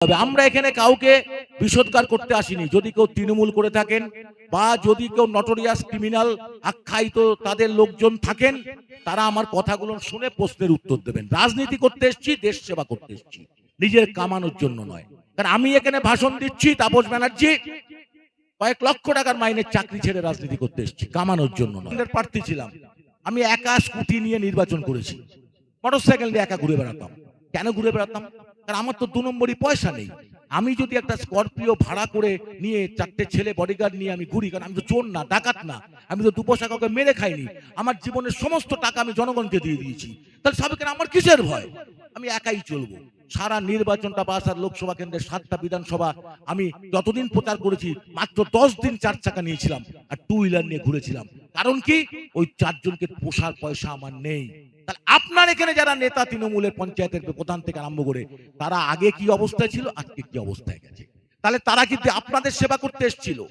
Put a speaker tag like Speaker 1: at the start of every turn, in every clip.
Speaker 1: তবে আমরা এখানে কাউকে বিষোদ্গার করতে আসিনি। যদি কেউ তৃণমূল করে থাকেন বা যদি কেউ নটোরিয়াস ক্রিমিনাল আখ্যায়িত তাদের লোকজন থাকেন তারা আমার কথাগুলো শুনে প্রশ্নের উত্তর দেবেন। রাজনীতি করতে এসেছি দেশ সেবা করতে এসেছি। নিজের কামানোর জন্য নয়। কারণ আমি এখানে ভাষণ দিচ্ছি তাপস ব্যানার্জি কয়েক লক্ষ টাকার মাইনের চাকরি ছেড়ে রাজনীতি করতে এসেছি কামানোর জন্য নয়। প্রার্থী ছিলাম। আমি একা স্কুটি নিয়ে নির্বাচন করেছি। মোটরসাইকেল নিয়ে একা ঘুরে বেড়াতাম। কেন ঘুরে বেড়াতাম? কারণ আমার তো দু নম্বরই পয়সা নেই। আমি যদি একটা স্করপিও ভাড়া করে নিয়ে চারটে ছেলে বডিগার্ড নিয়ে আমি ঘুরি, কারণ আমি তো চোর না, ডাকাত না, আমি তো দু পয়সা কাউকে মেরে খাইনি, আমার জীবনের সমস্ত টাকা আমি জনগণকে দিয়ে দিয়েছি। তাহলে সাবেকের আমার কিসের ভয়? আমি একাই চলবো। সারা নির্বাচনটা পাস আর লোকসভা কেন্দ্রের সাতটা বিধানসভা আমি যতদিন প্রচার করেছি, মাত্র দশ দিন চার চাকা নিয়েছিলাম আর টু হুইলার নিয়ে ঘুরেছিলাম। কারণ কি? ওই চারজনকে পোষার পয়সা আমার নেই। তাহলে আপনার এখানে যারা নেতা তৃণমূলের পঞ্চায়েতের প্রধান থেকে আরম্ভ করে, তারা আগে কি অবস্থায় ছিল? আজকে কি অবস্থায় গেছে? তাহলে তারা কিন্তু আপনাদের সেবা করতে এসেছিল।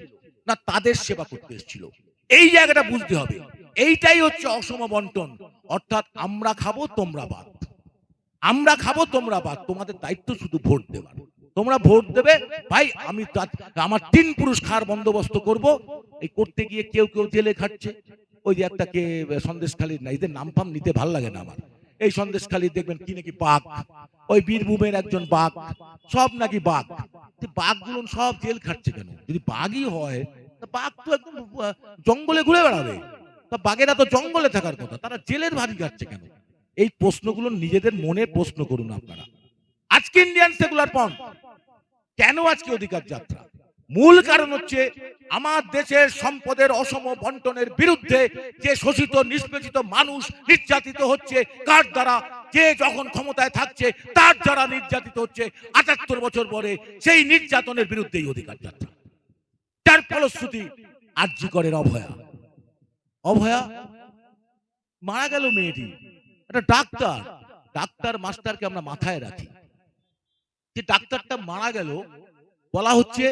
Speaker 1: না, তাদের সেবা করতে এসেছিল। এই জায়গাটা বুঝতে হবে। এইটাই হচ্ছে অসম বন্টন। অর্থাৎ আমরা খাব, তোমরা বাদ। আমরা খাব, তোমরা বাদ। তোমাদের দায়িত্ব শুধু ভোট দেওয়ার। তোমরা ভোট দেবে। ভাই, আমি আমার তিন পুরুষ খাওয়ার বন্দোবস্ত করব। এই করতে গিয়ে কেউ কেউ জেলে খাটছে। ওই যে একটা কে সন্দেশখালীর না এদের নাম ফাম নিতে ভালো লাগে না আমার। এই সন্দেশখালী দেখবেন কি নাকি বাঘ। ওই বীরভূমের একজন বাঘ। সব নাকি বাঘ। বাঘগুলো সব জেল খাটছে কেন? যদি বাঘই হয় তা বাঘ তো একদম জঙ্গলে ঘুরে বেড়াবে। তা বাঘেরা তো জঙ্গলে থাকার কথা তারা জেলের ভারী খাচ্ছে কেন? এই প্রশ্নগুলো নিজেদের মনে প্রশ্ন করুন আপনারা। আজকে ইন্ডিয়ান সেকুলার ফ্রন্ট কেন আজকে অধিকার যাত্রা? মূল কারণ হচ্ছে আমার দেশের সম্পদের অসম বন্টনের বিরুদ্ধে যে শোষিত, নিষ্পেষিত মানুষ নির্যাতিত হচ্ছে, কার দ্বারা যে যখন ক্ষমতায় থাকছে, তার দ্বারা নির্যাতিত হচ্ছে, আটাত্তর বছর পরে সেই নির্যাতনের বিরুদ্ধেই অধিকার যাত্রা। তার ফলশ্রুতি আর্জি করের অভয়া। অভয়া? মারা গেল মেয়েটি। একটা ডাক্তার। ডাক্তার, মাস্টারকে আমরা মাথায় রাখি। যে ডাক্তারটা মারা গেল বলা হচ্ছে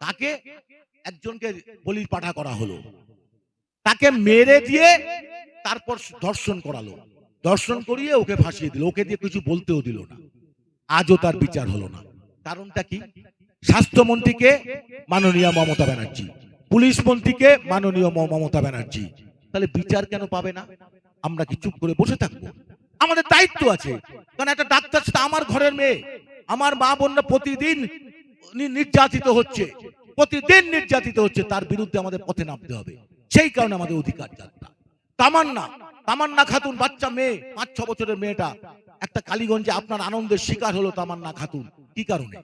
Speaker 1: তাকে একজনকে বলির পাঠা করা হলো। তাকে মেরে দিয়ে তারপর ধর্ষণ করালো। ধর্ষণ করিয়ে ওকে ফাঁসিয়ে দিল। ওকে দিয়ে কিছু বলতেও দিল না। আজও তার বিচার হলো না। কারণটা কি? স্বাস্থ্যমন্ত্রীকে মাননীয় মমতা ব্যানার্জি। পুলিশ মন্ত্রীকে মাননীয় মমতা ব্যানার্জি। তাহলে বিচার কেন পাবে না? আমরা কি চুপ করে বসে থাকব? আমাদের দায়িত্ব আছে। কারণ একটা ডাক্তার সেটা আমার ঘরের মেয়ে, আমার মা বোনরা প্রতিদিন নির্যাতিত হচ্ছে। প্রতিদিন নির্যাতিত হচ্ছে, তার বিরুদ্ধে আমাদের পথে নামতে হবে। সেই কারণে আমাদের অধিকার যাত্রা। তামান্না তামান্না খাতুন, বাচ্চা মেয়ে, পাঁচ, ছ বছরের মেয়েটা, একটা কালীগঞ্জে আপনার আনন্দের শিকার হলো তামান্না খাতুন। কি কারণে?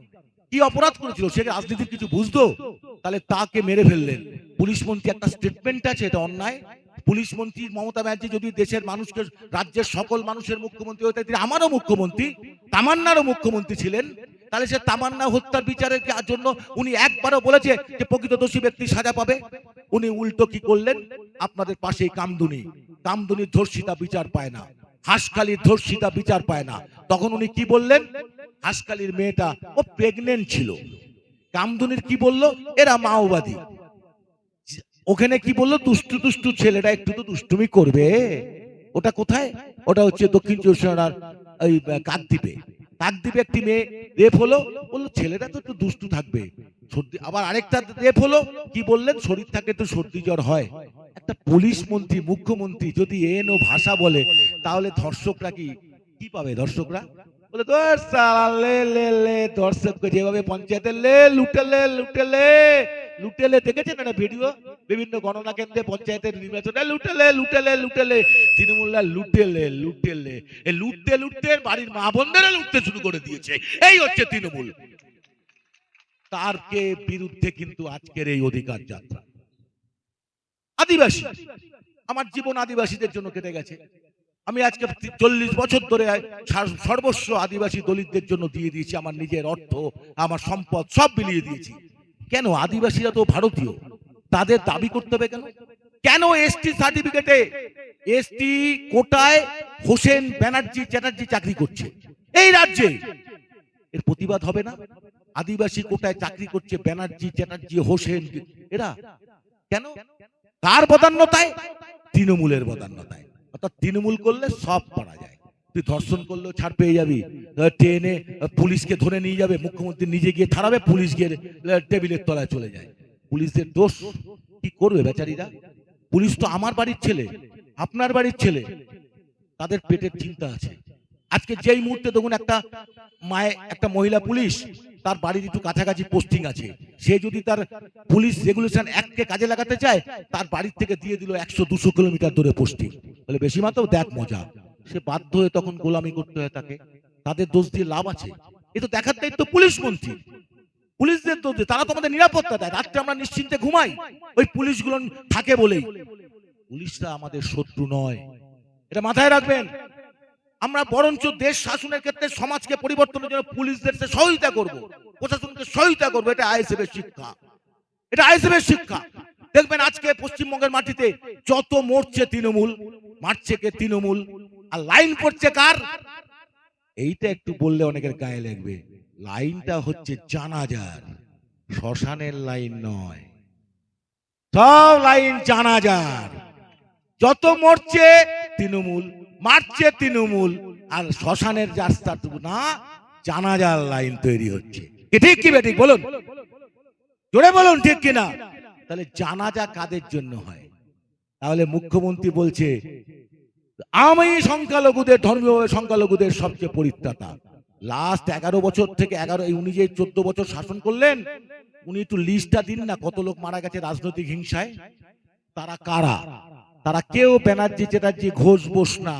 Speaker 1: কি অপরাধ করেছিল? সে রাজনীতির কিছু বুঝতো? তাহলে তাকে মেরে ফেললেন। পুলিশ মন্ত্রী একটা স্টেটমেন্ট আছে, এটা অন্যায়। পুলিশ মন্ত্রী মমতা ব্যানার্জি যদি দেশের মানুষকে, রাজ্যের সকল মানুষের মুখ্যমন্ত্রী হতে, তিনি আমারও মুখ্যমন্ত্রী, তামান্নারও মুখ্যমন্ত্রী ছিলেন। তাহলে সে তামান্না হত্যার বিচারের জন্য উনি একবারও বলেছে যে প্রকৃত দোষী ব্যক্তি সাজা পাবে। উনি উল্টো কি করলেন? আপনাদের পাশেই কামদুনি। কামদুনির ধর্ষিতা বিচার পায় না। হাসখালির ধর্ষিতা বিচার পায় না। তখন উনি কি বললেন? হাসখালির মেয়েটা ও প্রেগনেন্ট ছিল। কামদুনির কি বলল? এরা মাওবাদী। ওখানে কি বলল? দুষ্টু দুষ্টু ছেলেটা একটু তো দুষ্টুমি করবে। ওটা কোথায়? ওটা হচ্ছে দক্ষিণ চব্বিশ পরগনার ওই কাকদ্বীপে। কাকদ্বীপে একটি মেয়ে রেপ হলো, বলল, ছেলেটা তো একটু দুষ্টু থাকবে। সর্দি, আবার আরেকটা রেপ হলো, কি বললেন, শরীর থাকে তো সর্দি জ্বর হয়। একটা পুলিশ মন্ত্রী, মুখ্যমন্ত্রী যদি এন ও ভাষা বলে, তাহলে ধর্ষকরা কি কি পাবে দর্শকরা বলে লে দর্শককে যেভাবে পঞ্চায়েতের লে লুটেলে লুটেলে লুটেলে দেখেছেন ভিডিও বিভিন্ন গণনা কেন্দ্রে পঞ্চায়েতের নির্বাচনে লুটেলে লুটেলে লুটেলে তৃণমূলরা লুটেলে লুটেলে লুটতে লুটতে বাড়ির মা বোনদেরা লুটতে শুরু করে দিয়েছে। এই হচ্ছে তৃণমূল। তার কে বিরুদ্ধে কিন্তু আজকের এই অধিকার যাত্রা? আদিবাসী। আমার জীবন আদিবাসীদের জন্য কেটে গেছে। আমি আজকে চল্লিশ বছর ধরে সার- সর্বস্ব আদিবাসী দলিতদের জন্য দিয়ে দিয়েছি, আমার নিজের অর্থ, আমার সম্পদ, সব বিলিয়ে দিয়েছি। কেন? আদিবাসীরা তো ভারতীয়। তাদের দাবি করতে হবে কেন? কেন এসটি সার্টিফিকেটে এসটি কোটায় হোসেন ব্যানার্জি চ্যাটার্জি চাকরি করছে? এই রাজ্যে। এর প্রতিবাদ হবে না? আদিবাসী কোটায় চাকরি করছে ব্যানার্জি, চ্যাটার্জি, হোসেন। এরা কেন? কার বদান্যতায়? তৃণমূলের বদান্যতায়। অর্থাৎ তৃণমূল করলে সব করা যায়। তুই ধর্ষণ করলেও ছাড় পেয়ে যাবি। ট্রেনে পুলিশকে ধরে নিয়ে যাবে। মুখ্যমন্ত্রী নিজে গিয়ে ছাড়াবে পুলিশ গিয়ে টেবিলের তলায় চলে যায়। পুলিশের দোষ কি করবে বেচারিরা? পুলিশ তো আমার বাড়ির ছেলে, আপনার বাড়ির ছেলে। তাদের পেটের চিন্তা আছে। আজকে যেই মুহূর্তে দেখুন একটা মায়ে, একটা মহিলা পুলিশ তার বাড়ির একটু কাছাকাছি পোস্টিং আছে। সে যদি তার পুলিশ রেগুলেশন অ্যাক্টকে কাজে লাগাতে চায়, তার বাড়ির থেকে দিয়ে দিল একশো দুশো কিলোমিটার দূরে পোস্টিং বলে, বেশি মাত্র দেখ মজা। সে বাধ্য হয়ে তখন গোলামি করতে হয় তাকে। তাদের দোষ দিয়ে লাভ আছে। এ তো দেখার দায়িত্ব পুলিশ মন্ত্রী পুলিশদের দোষ দিয়ে তারা তো আমাদের নিরাপত্তা দেয়। রাত্রে আমরা নিশ্চিন্তে ঘুমাই। ওই পুলিশগুলো থাকে বলেই। পুলিশরা আমাদের শত্রু নয়। এটা মাথায় রাখবেন। আমরা বরঞ্চ দেশ শাসনের ক্ষেত্রে সমাজকে পরিবর্তনের জন্য পুলিশদের সাথে সহযোগিতা করব। প্রশাসনকে সহযোগিতা করব। এটা আইএসএফ এর শিক্ষা। এটা আইএসএফ এর শিক্ষা। দেখবেন আজকে পশ্চিমবঙ্গের মাটিতে যত মরছে তৃণমূল, মারছে কে তৃণমূল, আর লাইন পড়ছে কার? এইটা একটু বললে অনেকের গায়ে লাগবে। লাইনটা হচ্ছে জানাজার। শ্মশানের লাইন নয়। সব লাইন জানাজার। যত মরছে তৃণমূল মারছে তৃণমূল আর শ্মশানের রাস্তাটুকু না, জানাজার লাইন তৈরি হচ্ছে। ঠিক কি বেঠিক বলুন। জোরে বলুন ঠিক কিনা তাহলে জানাজা কাদের জন্য হয়? তাহলে মুখ্যমন্ত্রী বলছে, আমি সংখ্যালঘুদের, ধর্মীয় সংখ্যালঘুদের সবচেয়ে পরিত্রাতা। লাস্ট এগারো বছর থেকে এগারো উনি যে চোদ্দ বছর শাসন করলেন। উনি একটু লিস্টটা দিন না, কত লোক মারা গেছে রাজনৈতিক হিংসায়। তারা কারা? তারা কেউ ব্যানার্জি চ্যাটার্জি ঘোষ বোস না।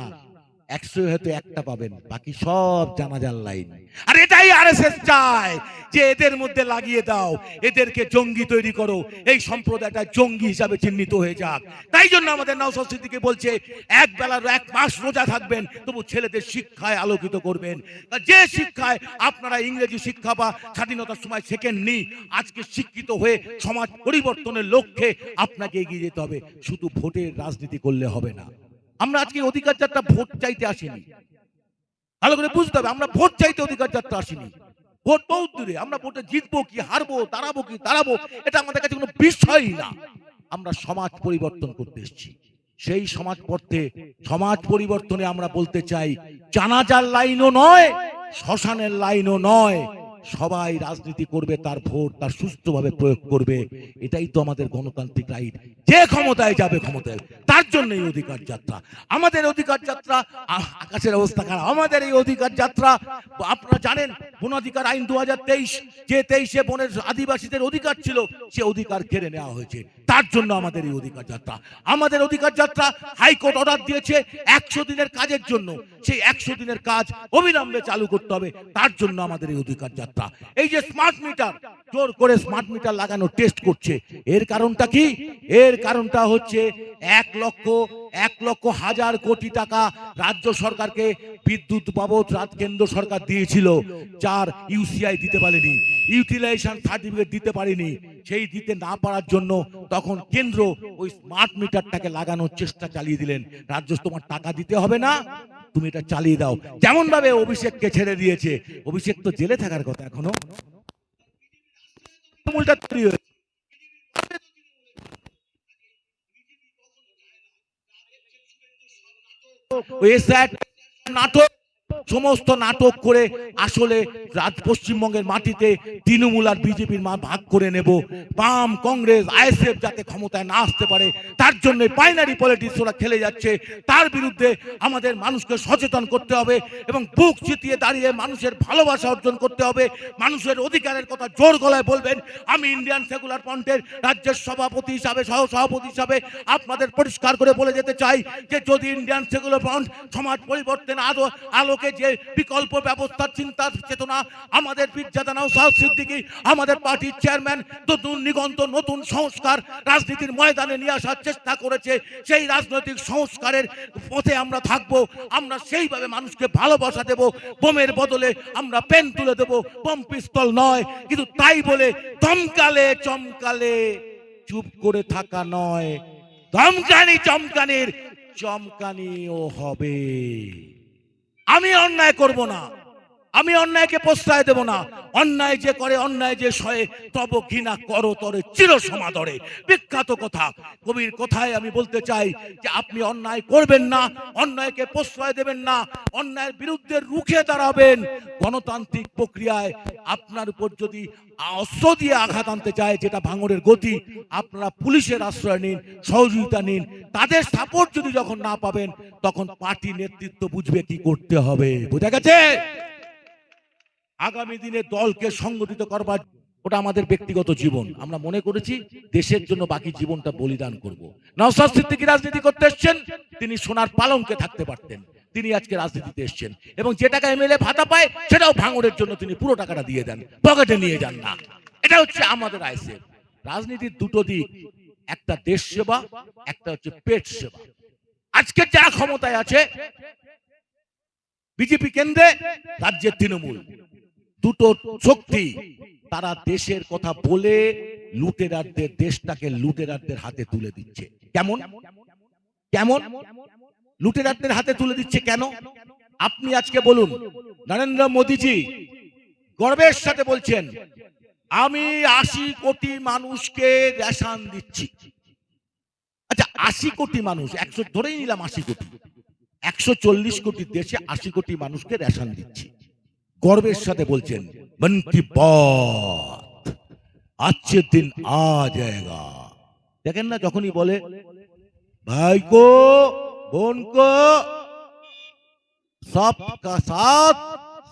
Speaker 1: একশো হয়তো একটা পাবেন, বাকি সব জানাজার লাইন। আর এটাই আরএসএস চায় যে এদের মধ্যে লাগিয়ে দাও, এদেরকে জঙ্গি তৈরি করো, এই সম্প্রদায়টা জঙ্গি হিসাবে চিহ্নিত হয়ে যাক। তাই জন্য আমাদের নওশাদ সিদ্দিকী বলছে, এক বেলার এক মাস রোজা থাকবেন, তবু ছেলেদের শিক্ষায় আলোকিত করবেন। যে শিক্ষায় আপনারা ইংরেজি শিক্ষা বা স্বাধীনতার সময় শেখেননি, আজকে শিক্ষিত হয়ে সমাজ পরিবর্তনের লক্ষ্যে আপনাকে এগিয়ে যেতে হবে। শুধু ভোটের রাজনীতি করলে হবে না। আমরা আজকে অধিকার যাত্রা ভোট চাইতে আসিনি। ভালো করে বুঝতে হবে, আমরা ভোট চাইতে অধিকার যাত্রা আসিনি। ভোট বহুত দূরে, আমরা ভোটে জিতবো কি, হারবো, দাঁড়াবো কি, দাঁড়াবো, এটা আমাদের কাছে কোনো বিষয়ই না। আমরা সমাজ পরিবর্তন করতে এসেছি। সেই সমাজ পড়তে সমাজ পরিবর্তনে আমরা বলতে চাই, জানাজার লাইনও নয়, শ্মশানের লাইনও নয় সবাই রাজনীতি করবে, তার ভোট তার সুস্থভাবে প্রয়োগ করবে। এটাই তো আমাদের গণতান্ত্রিক রাইট। যে ক্ষমতায় যাবে, ক্ষমতায় তার জন্য এই অধিকার যাত্রা। আমাদের অধিকার যাত্রা আকাশের অবস্থা খারাপ। আমাদের এই অধিকার যাত্রা, আপনারা জানেন, বন অধিকার আইন দু যে তেইশে বনের আদিবাসীদের অধিকার ছিল, সে অধিকার কেড়ে নেওয়া হয়েছে। তার জন্য আমাদের এই অধিকার যাত্রা। আমাদের অধিকার যাত্রা হাইকোর্ট অর্ডার দিয়েছে একশো দিনের কাজের জন্য। সেই একশো দিনের কাজ অবিলম্বে চালু করতে হবে। তার জন্য আমাদের এই অধিকার যাত্রা। এই যে স্মার্ট মিটার জোর করে স্মার্ট মিটার লাগানো টেস্ট করছে। এর কারণটা কি? এর কারণটা হচ্ছে এক লক্ষ এক লক্ষ হাজার কোটি টাকা রাজ্য সরকারকে বিদ্যুৎ বাবদ রাত কেন্দ্র সরকার দিয়েছিল, যার ইউসিআই দিতে পারেনি ইউটিলাইজেশন সার্টিফিকেট দিতে পারেনি। সেই দিতে না পারার জন্য তখন কেন্দ্র ওই স্মার্ট মিটারটাকে লাগানোর চেষ্টা চালিয়ে দিলেন। রাজ্য তোমার টাকা দিতে হবে না তুমি এটা চালিয়ে দাও। যেমন ভাবে অভিষেককে ছেড়ে দিয়েছে, অভিষেক তো জেলে থাকার কথা এখনও। নাটক সমস্ত নাটক করে আসলে পশ্চিমবঙ্গের মাটিতে তৃণমূল আর বিজেপির মা ভাগ করে নেব। বাম, কংগ্রেস, আইএসএফ যাতে ক্ষমতায় না আসতে পারে, তার জন্য বাইনারি পলিটিক্স ওরা খেলে যাচ্ছে। তার বিরুদ্ধে আমাদের মানুষকে সচেতন করতে হবে এবং বুক চিতিয়ে দাঁড়িয়ে মানুষের ভালোবাসা অর্জন করতে হবে। মানুষের অধিকারের কথা জোর গলায় বলবেন। আমি ইন্ডিয়ান সেকুলার ফ্রন্টের রাজ্যের সভাপতি হিসাবে সহ সভাপতি হিসাবে আপনাদের পরিষ্কার করে বলে যেতে চাই যে যদি ইন্ডিয়ান সেকুলার ফ্রন্ট সমাজ পরিবর্তন আলো আলোকে যে বিকল্প ব্যবস্থার চিন্তা, চেতনা আমাদের পীরজাদা নওশাদ সিদ্দিকী, আমাদের পার্টির চেয়ারম্যান নতুন নিগন্ত নতুন সংস্কার রাজনীতির ময়দানে নিয়ে আসার চেষ্টা করেছে, সেই রাজনৈতিক সংস্কারের পথে আমরা থাকব, আমরা সেইভাবে মানুষকে ভালোবাসা দেব, বোমের বদলে আমরা পেন তুলে দেব, বোম পিস্তল নয়, কিন্তু তাই বলে দমকালে চমকালে, চুপ করে থাকা নয় ধমকানি চমকানির, চমকানিও হবে। আমি অন্যায় করব না। আমি অন্যায়কে প্রশ্রয় দেব না। অন্যায় যে করে, অন্যায় যে সয়ে, তব ঘৃণা করো, তরে চির সমাদরে বিখ্যাত কথা। কবির কথায় আমি বলতে চাই যে আপনি অন্যায় করবেন না, অন্যায়কে প্রশ্রয় দেবেন না, অন্যায়ের বিরুদ্ধে রুখে দাঁড়াবেন। গণতান্ত্রিক প্রক্রিয়ায় আপনার উপর যদি অস্ত্র দিয়ে আঘাত আনতে চায়, যেটা ভাঙড়ের গতি, আপনারা পুলিশের আশ্রয় নিন, সহযোগিতা নিন। তাদের সাপোর্ট যদি যখন না পাবেন, তখন পার্টি নেতৃত্ব বুঝবে কি করতে হবে। বোঝা গেছে? আগামী দিনে দলকে সংগঠিত করবার ওটা আমাদের ব্যক্তিগত জীবন। আমরা মনে করেছি দেশের জন্য বাকি জীবনটা বলিদান করব। নওসাদ সিদ্দিকী রাজনীতি করতে এসছেন, তিনি সোনার পালঙ্কে থাকতে পারতেন। তিনি আজকে রাজনীতিতে এসছেন এবং যে টাকা এমএলএ ভাতা পায়, সেটাও ভাঙড়ের জন্য তিনি পুরো টাকাটা দিয়ে দেন। পকেটে নিয়ে যান না। এটা হচ্ছে আমাদের আইসেফ রাজনীতির দুটো দিক। একটা দেশ সেবা, একটা হচ্ছে পেট সেবা। আজকে যারা ক্ষমতায় আছে, বিজেপি কেন্দ্রে, রাজ্যের তৃণমূল। দুটো শক্তি তারা দেশের কথা বলে লুটেরারদের দেশটাকে লুটেরারদের হাতে তুলে দিচ্ছে। কেমন? কেমন? লুটেরারদের হাতে তুলে দিচ্ছে কেন? আপনি আজকে বলুন, নরেন্দ্র মোদীজি গর্বের সাথে বলছেন, আমি আশি কোটি মানুষকে রেশন দিচ্ছি। আচ্ছা আশি কোটি মানুষ, একশো, ধরেই নিলাম আশি কোটি। একশো চল্লিশ কোটি দেশে আশি কোটি মানুষকে রেশন দিচ্ছি। গর্বের সাথে বলছেন, মন কি আজকের দিন আ যায়গা দেখেন না, যখনই বলে, ভাই কো ভাইকো বোনকো সবকা সাথ,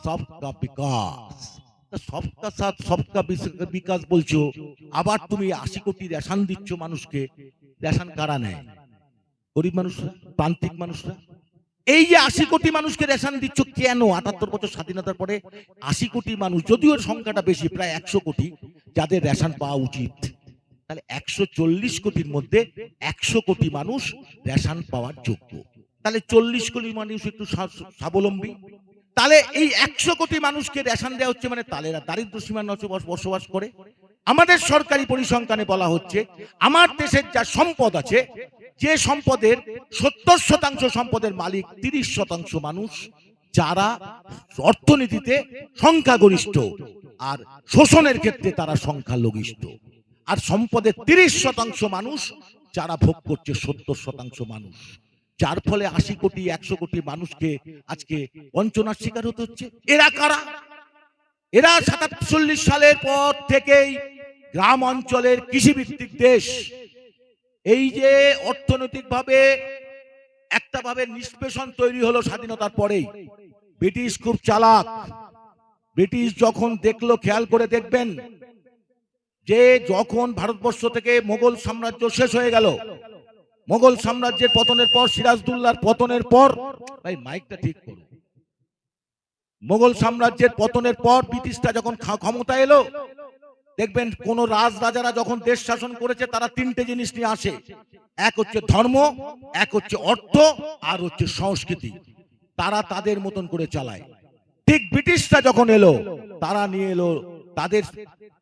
Speaker 1: সবকা বিকাশ। সবকা সাথ, সবকা বিকাশ বলছো, আবার তুমি আশি কোটি রেশন দিচ্ছ মানুষকে। রেশন কারা নেয়? গরিব মানুষরা প্রান্তিক মানুষরা এই যে আশি কোটি মানুষকে রেশন দিচ্ছ কেন? আটাত্তর বছর স্বাধীনতার পরে আশি কোটি মানুষ যদিও সংখ্যাটা বেশি প্রায় একশো কোটি যাদের রেশন পাওয়া উচিত। তাহলে একশো চল্লিশ কোটির মধ্যে একশো কোটি মানুষ রেশন পাওয়ার যোগ্য। তাহলে চল্লিশ কোটি মানুষ একটু স্বাবলম্বী। তাহলে এই একশো কোটি মানুষকে রেশন দেওয়া হচ্ছে মানে তালেরা দারিদ্র সীমার নিচে বসবাস করে। আমাদের সরকারি পরিসংখ্যানে বলা হচ্ছে আমার দেশের যা সম্পদ আছে যে সম্পদের সত্তর শতাংশ সম্পদের মালিক, তিরিশ শতাংশ মানুষ, যারা অর্থনীতিতে সংখ্যাগরিষ্ঠ আর শোষণের ক্ষেত্রে তারা সংখ্যালঘিষ্ঠ। আর সম্পদের তিরিশ শতাংশ মানুষ, যারা ভোগ করছে সত্তর শতাংশ মানুষ। যার ফলে আশি কোটি, একশো কোটি মানুষকে আজকে বঞ্চনার শিকার হতে হচ্ছে। এরা কারা? এরা সাতাচল্লিশ সালের পর থেকেই গ্রাম অঞ্চলের কৃষিভিত্তিক দেশ। এই যে অর্থনৈতিকভাবে একটা ভাবে নিষ্পেষণ তৈরি হলো স্বাধীনতার পরেই, ব্রিটিশ খুব চালাক। ব্রিটিশ যখন দেখল, খেয়াল করে দেখবেন যে যখন ভারতবর্ষ থেকে মোগল সাম্রাজ্য শেষ হয়ে গেল, মোগল সাম্রাজ্যের পতনের পর সিরাজদুল্লার পতনের পর, ভাই, মাইকটা ঠিক করো মোগল সাম্রাজ্যের পতনের পর ব্রিটিশটা যখন ক্ষমতা এলো দেখবেন কোন রাজ রাজারা যখন দেশ শাসন করেছে, তারা তিনটে জিনিস নিয়ে আসে। এক হচ্ছে ধর্ম, এক হচ্ছে অর্থ, আর হচ্ছে সংস্কৃতি। তারা তাদের মতন করে চালায়। ঠিক ব্রিটিশরা যখন এলো, তারা নিয়ে এলো তাদের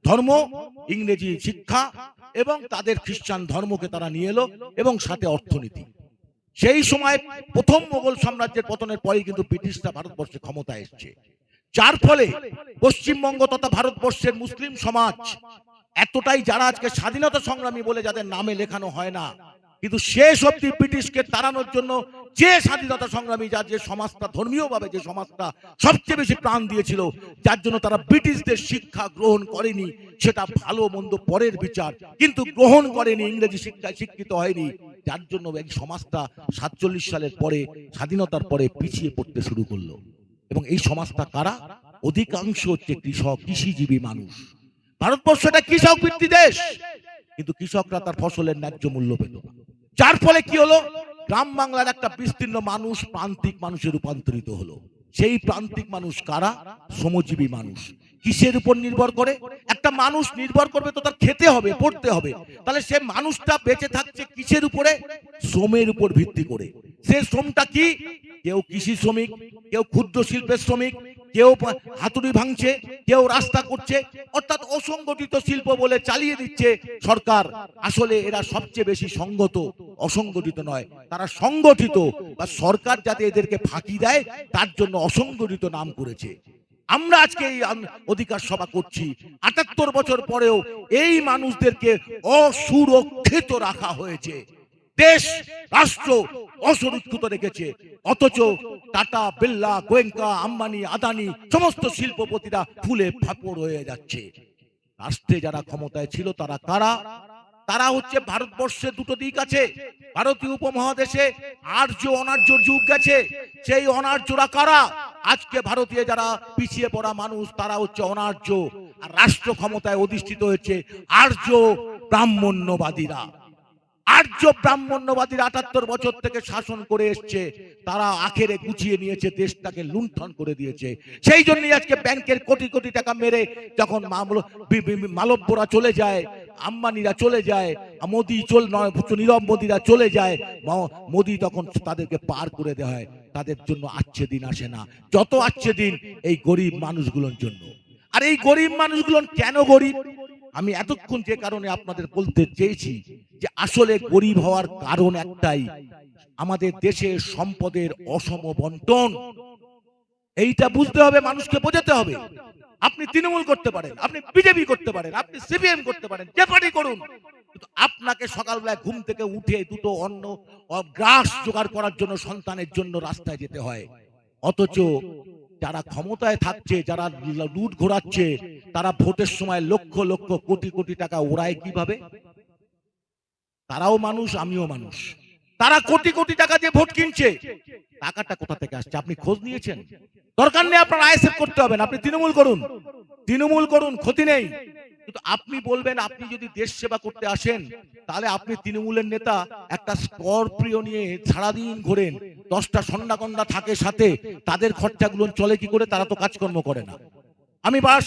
Speaker 1: ধর্ম, ইংরেজি শিক্ষা, এবং তাদের খ্রিস্টান ধর্মকে তারা নিয়ে এলো, এবং সাথে অর্থনীতি। সেই সময় প্রথম মোগল সাম্রাজ্যের পতনের পরেই কিন্তু ব্রিটিশরা ভারতবর্ষে ক্ষমতা এসছে। যার ফলে পশ্চিমবঙ্গ তথা ভারতবর্ষের মুসলিম সমাজ এতটাই যারা আজকে স্বাধীনতা সংগ্রামী বলে যাদের নামে লেখানো হয় না, কিন্তু শেষ অব্দি ব্রিটিশকে তাড়ানোর জন্য যে স্বাধীনতা সংগ্রামী, যার যে সমাজটা ধর্মীয়ভাবে যে সমাজটা সবচেয়ে বেশি প্রাণ দিয়েছিল, যার জন্য তারা ব্রিটিশদের শিক্ষা গ্রহণ করেনি, সেটা ভালো মন্দ পরের বিচার, কিন্তু গ্রহণ করেনি, ইংরেজি শিক্ষায় শিক্ষিত হয়নি, যার জন্য এই সমাজটা সাতচল্লিশ সালের পরে, স্বাধীনতার পরে পিছিয়ে পড়তে শুরু করল। এবং এই সমাজটা কারা? অধিকাংশ হচ্ছে কৃষক, কৃষিজীবী মানুষ। ভারতবর্ষ একটা কৃষক ভিত্তি দেশ। কিন্তু কৃষকরা তার ফসলের ন্যায্য মূল্য না। যার ফলে কি হলো? গ্রাম বাংলার একটা বিস্তীর্ণ মানুষ প্রান্তিক মানুষে রূপান্তরিত হলো। সেই প্রান্তিক মানুষ কারা? শ্রমজীবী মানুষ। কিসের উপর নির্ভর করে? একটা মানুষ নির্ভর করবে তো তার খেতে হবে, পড়তে হবে। তাহলে সে মানুষটা বেঁচে থাকছে কিসের উপরে? শ্রমের উপর ভিত্তি করে। সে শ্রমটা কি? কেউ কৃষি শ্রমিক, কেউ ক্ষুদ্র শিল্পের শ্রমিক, কেউ হাতুড়ি ভাঙছে, কেউ রাস্তা করছে, অর্থাৎ অসংগঠিত শিল্প বলে চালিয়ে দিচ্ছে সরকার। আসলে এরা সবচেয়ে বেশি সঙ্গত, অসংগঠিত নয়। তারা সংগঠিত বা সরকার যাতে এদেরকে ফাঁকি দেয়, তার জন্য অসংগঠিত নাম করেছে। আমরা আজকে এই অধিকার সভা করছি। আটাত্তর বছর পরেও এই মানুষদেরকে অসুরক্ষিত রাখা হয়েছে। দেশ, রাষ্ট্র অসুরক্ষিত রেখেছে। অথচ টাটা বিল্লা গোয়েঙ্কা, আম্বানি, আদানি সমস্ত শিল্পপতিরা ফুলে ফাপড় হয়ে যাচ্ছে। রাষ্ট্রে যারা ক্ষমতায় ছিল তারা কারা? তারা হচ্ছে ভারতবর্ষে দুটো দিক আছে। ভারতীয় উপমহাদেশে আর্য, অনার্যর যুগ গেছে। সেই অনার্যরা কারা? আজকে ভারতীয় যারা পিছিয়ে পড়া মানুষ, তারা হচ্ছে অনার্য। আর রাষ্ট্র ক্ষমতায় অধিষ্ঠিত হয়েছে আর্য ব্রাহ্মণ্যবাদীরা। আর্য ব্রাহ্মণ্যবাদীরা আটাত্তর বছর থেকে শাসন করে এসছে, তারা আখেরে গুছিয়ে নিয়েছে, দেশটাকে লুণ্ঠন করে দিয়েছে। সেই জন্যই আজকে ব্যাংকের কোটি কোটি টাকা মেরে যখন মালব্যরা চলে যায়, আম্বানিরা চলে যায়, মোদি চল নীরব মোদিরা চলে যায় মোদি তখন তাদেরকে পার করে দেওয়া হয়। তাদের জন্য আচ্ছে দিন আসে না। যত আচ্ছে দিন এই গরিব মানুষগুলোর জন্য। আর এই গরিব মানুষগুলো কেন গরিব? আমি এতক্ষণ যে কারণে আপনাদের বলতে চেয়েছি যে আসলে গরিব হওয়ার কারণ একটাই আমাদের দেশে সম্পদের অসম বন্টন। এইটা বুঝতে হবে মানুষকে বোঝাতে হবে। আপনি তৃণমূল করতে পারেন আপনি বিজেপি করতে পারেন আপনি সিপিএম করতে পারেন যে পার্টি করুন। কিন্তু আপনাকে সকালবেলায় ঘুম থেকে উঠে দুটো অন্ন গ্রাস জোগাড় করার জন্য সন্তানের জন্য রাস্তায় যেতে হয়। অথচ যারা ক্ষমতায় থাকছে যারা লুট ঘোরাচ্ছে তারা ভোটের সময় লক্ষ লক্ষ কোটি কোটি টাকা ওড়ায় কীভাবে? তারাও মানুষ, আমিও মানুষ। তারা কোটি কোটি টাকা দিয়ে ভোট কিনছে। টাকাটা কোথা থেকে আসছে? আপনি খোঁজ নিয়েছেন? দরকার নেই আপনার আইএসএফ করতে হবে আপনি তৃণমূল করুন। তৃণমূল করুন, ক্ষতি নেই। কিন্তু আপনি বলবেন, আপনি যদি দেশ সেবা করতে আসেন, তাহলে আপনি তৃণমূলের নেতা একটা স্করপিও নিয়ে সারাদিন ঘোরেন। দশটা সন্ডাকন্ডা থাকে সাথে, তাদের খরচাগুলো চলে কি করে? তারা তো কাজকর্ম করে না। আমি বারাসাত